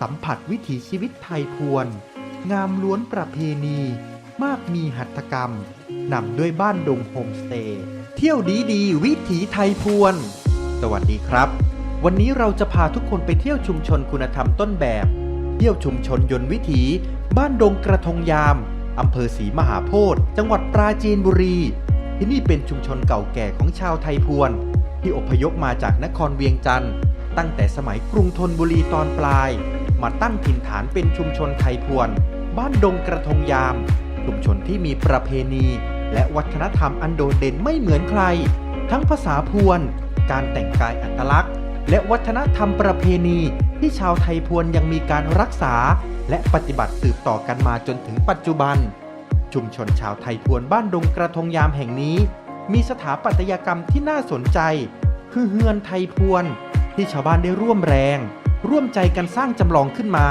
สัมผัสวิถีชีวิตไทยพวน งามล้วนประเพณี มากมีหัตถกรรมนำด้วยบ้านดงโฮมสเตย์เที่ยวดีดีวิถีไทยพวน สวัสดีครับ วันนี้เราจะพาทุกคนไปเที่ยวชุมชนคุณธรรมต้นแบบ เที่ยวชุมชนยนต์วิถี บ้านดงกระทงยามอำเภอศรีมหาโพธิ์จังหวัดปราจีนบุรี ที่นี่เป็นชุมชนเก่าแก่ของชาวไทยพวน ที่อพยพมาจากนครเวียงจันทร์ตั้งแต่สมัยกรุงธนบุรีตอนปลาย มาตั้งถิ่นฐานเป็นชุมชนไทยพวน บ้านดงกระทงยาม ชุมชนที่มีประเพณี และวัฒนธรรมอันโดดเด่นไม่เหมือนใคร ทั้งภาษาพวน การแต่งกายอัตลักษณ์ และวัฒนธรรมประเพณีที่ชาวไทยพวนยังมีการรักษา และปฏิบัติสืบต่อกันมาจนถึงปัจจุบัน ชุมชนชาวไทยพวนบ้านดงกระทงยามแห่งนี้ มีสถาปัตยกรรมที่น่าสนใจ คือเฮือนไทยพวน ที่ชาวบ้านได้ร่วมแรง ร่วมใจกันสร้างจำลองขึ้นมา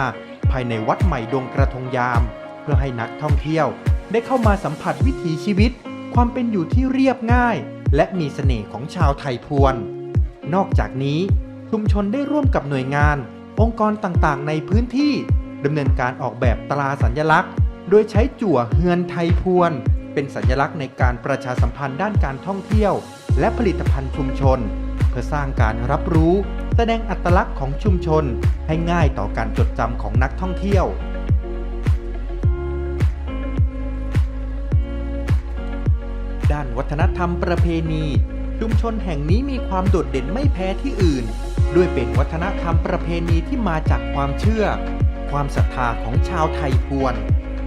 ภายในวัดใหม่ดงกระทงยาม เพื่อให้นักท่องเที่ยว ได้เข้ามาสัมผัสวิถีชีวิต ความเป็นอยู่ที่เรียบง่าย และมีเสน่ห์ของชาวไทยพวน นอกจากนี้ชุมชนได้ร่วมกับหน่วยงาน องค์กรต่างๆ ในพื้นที่ดำเนินการออกแบบตราสัญลักษณ์ โดยใช้จั่วเฮือนไทยพวน เป็นสัญลักษณ์ในการประชาสัมพันธ์ด้านการท่องเที่ยว และผลิตภัณฑ์ชุมชน เพื่อสร้างการรับรู้ แสดงอัตลักษณ์ของชุมชนให้ง่ายต่อการจดจำของนักท่องเที่ยว ด้านวัฒนธรรมประเพณี ชุมชนแห่งนี้มีความโดดเด่นไม่แพ้ที่อื่น ด้วยเป็นวัฒนธรรมประเพณีที่มาจากความเชื่อ ความศรัทธาของชาวไทยพวน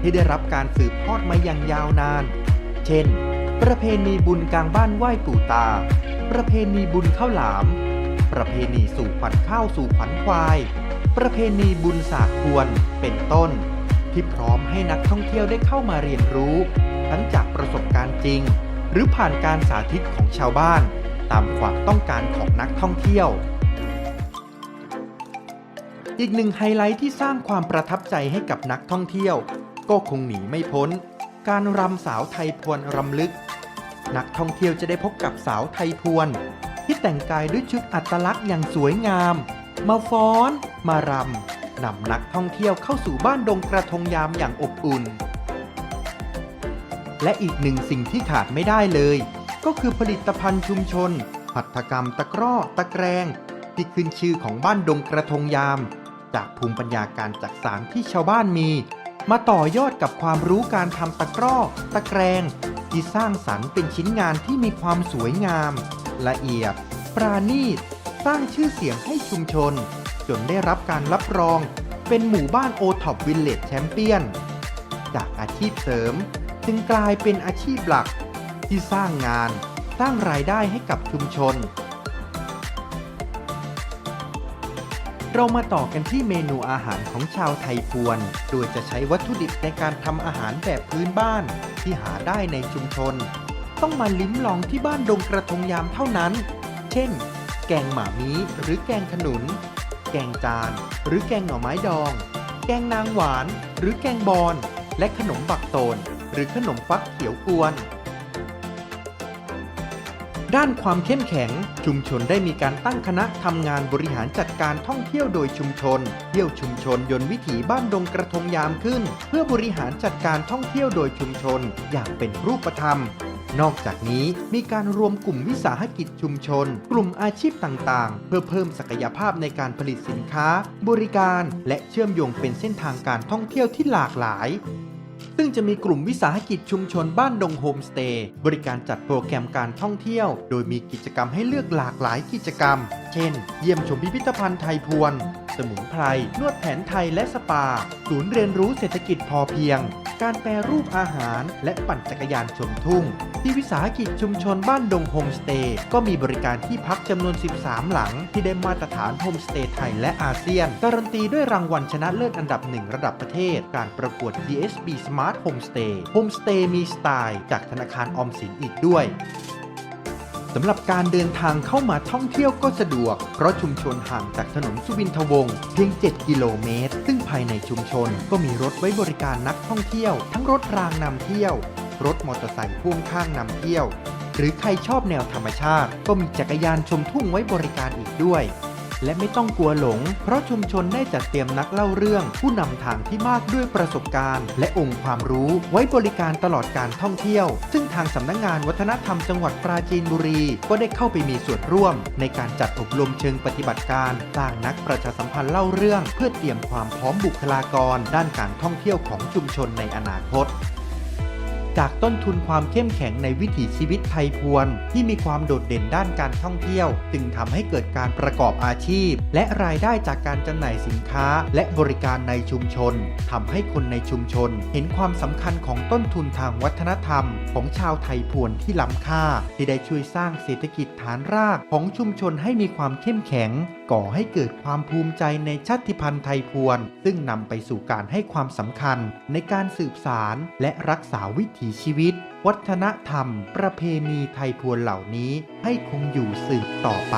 ที่ได้รับการสืบทอดมาอย่างยาวนาน เช่น ประเพณีบุญกลางบ้านไหว้ปู่ตา ประเพณีบุญข้าวหลาม ประเพณีสู่ขวัญข้าวสู่ขวัญควาย ประเพณีบุญศาสากพวนเป็นต้น ที่พร้อมให้นักท่องเที่ยวได้เข้ามาเรียนรู้ ทั้งจากประสบการณ์จริง หรือผ่านการสาธิตของชาวบ้าน ตามความต้องการของนักท่องเที่ยว อีกหนึ่งไฮไลท์ที่สร้างความประทับใจให้กับนักท่องเที่ยว ก็คงหนีไม่พ้น การรำสาวไทยพวนรำลึก นักท่องเที่ยวจะได้พบกับสาวไทยพวน ที่แต่งกายด้วยชุดอัตลักษณ์อย่างสวยงาม มาฟ้อน มารำนำนักท่องเที่ยวเข้าสู่บ้านดงกระทงยามอย่างอบอุ่น และอีกหนึ่งสิ่งที่ขาดไม่ได้เลย ก็คือผลิตภัณฑ์ชุมชน หัตถกรรมตะกร้อตะแกรงที่ขึ้นชื่อของบ้านดงกระทงยาม จากภูมิปัญญาการจักสารที่ชาวบ้านมี มาต่อยอดกับความรู้การทำตะกร้อ ตะแกรง ที่สร้างสรรค์เป็นชิ้นงานที่มีความสวยงาม ละเอียด ปราณีต สร้างชื่อเสียงให้ชุมชน จนได้รับการรับรอง เป็นหมู่บ้านโอท็อปวิลเลจแชมเปี้ยน จากอาชีพเสริม จึงกลายเป็นอาชีพหลัก ที่สร้างงาน สร้างรายได้ให้กับชุมชน เรามาต่อกันที่เมนูอาหารของชาวไทยพวน โดยจะใช้วัตถุดิบในการทำอาหารแบบพื้นบ้าน ที่หาได้ในชุมชน ต้องมาลิ้มลองที่บ้านดงกระทงยามเท่านั้น เช่น แกงหมามีหรือแกงขนุน แกงจาน หรือแกงหน่อไม้ดอง แกงนางหวาน หรือแกงบอน และขนมบักโตน หรือขนมฟักเขียวกวน ด้านความเข้มแข็ง ชุมชนได้มีการตั้งคณะทำงานบริหารจัดการท่องเที่ยวโดยชุมชน เที่ยวชุมชนยนต์วิถีบ้านดงกระทงยามขึ้น เพื่อบริหารจัดการท่องเที่ยวโดยชุมชน อย่างเป็นรูปธรรมนอกจากนี้มีการรวมกลุ่มวิสาหกิจชุมชน กลุ่มอาชีพต่างๆ เพื่อเพิ่มศักยภาพในการผลิตสินค้า บริการ และเชื่อมโยงเป็นเส้นทางการท่องเที่ยวที่หลากหลาย ซึ่งจะมีกลุ่มวิสาหกิจชุมชนบ้านดงโฮมสเตย์บริการจัดโปรแกรมการท่องเที่ยว โดยมีกิจกรรมให้เลือกหลากหลายกิจกรรม เช่น เยี่ยมชมพิพิธภัณฑ์ไทยพวน สมุนไพร นวดแผนไทยและสปา ศูนย์เรียนรู้เศรษฐกิจพอเพียง การแปรรูปอาหาร และปั่นจักรยานชมทุ่ง ที่วิสาหกิจชุมชนบ้านดงโฮมสเตย์ก็มีบริการที่พักจำนวน 13 หลัง ที่ได้มาตรฐานโฮมสเตย์ไทยและอาเซียน การันตีด้วยรางวัลชนะเลิศอันดับหนึ่งระดับประเทศ การประกวด GSB Smart Homestay Homestay มีสไตล์จากธนาคารออมสินอีกด้วยสำหรับการเดินทางเข้ามาท่องเที่ยวก็สะดวก เพราะชุมชนห่างจากถนนสุวินทวงศ์เพียง 7 กิโลเมตร ซึ่งภายในชุมชนก็มีรถไว้บริการนักท่องเที่ยว ทั้งรถรางนำเที่ยว รถมอเตอร์ไซค์พ่วงข้างนำเที่ยว หรือใครชอบแนวธรรมชาติ ก็มีจักรยานชมทุ่งไว้บริการอีกด้วย และไม่ต้องกลัวหลง เพราะชุมชนได้จัดเตรียมนักเล่าเรื่อง ผู้นำทางที่มากด้วยประสบการณ์ และองค์ความรู้ไว้บริการตลอดการท่องเที่ยว ซึ่งทางสำนักงงานวัฒนธรรมจังหวัดปราจีนบุรี ก็ได้เข้าไปมีส่วนร่วม ในการจัดอบรมเชิงปฏิบัติการสร้างนักประชาสัมพันธ์เล่าเรื่อง เพื่อเตรียมความพร้อมบุคลากร ด้านการท่องเที่ยวของชุมชนในอนาคต จากต้นทุนความเข้มแข็งในวิถีชีวิตไทยพวน ที่มีความโดดเด่นด้านการท่องเที่ยว จึงทำให้เกิดการประกอบอาชีพ และรายได้จากการจำหน่ายสินค้า และบริการในชุมชนทำให้คนในชุมชน เห็นความสำคัญของต้นทุนทางวัฒนธรรม ของชาวไทยพวนที่ล้ำค่า ที่ได้ช่วยสร้างเศรษฐกิจฐานรากของชุมชนให้มีความเข้มแข็ง ก่อให้เกิดความภูมิใจในชาติพันธุ์ไทยพวน ซึ่งนำไปสู่การให้ความสำคัญในการสืบสารและรักษาวิถีชีวิต วัฒนธรรม ประเพณีไทยพวนเหล่านี้ให้คงอยู่สืบต่อไป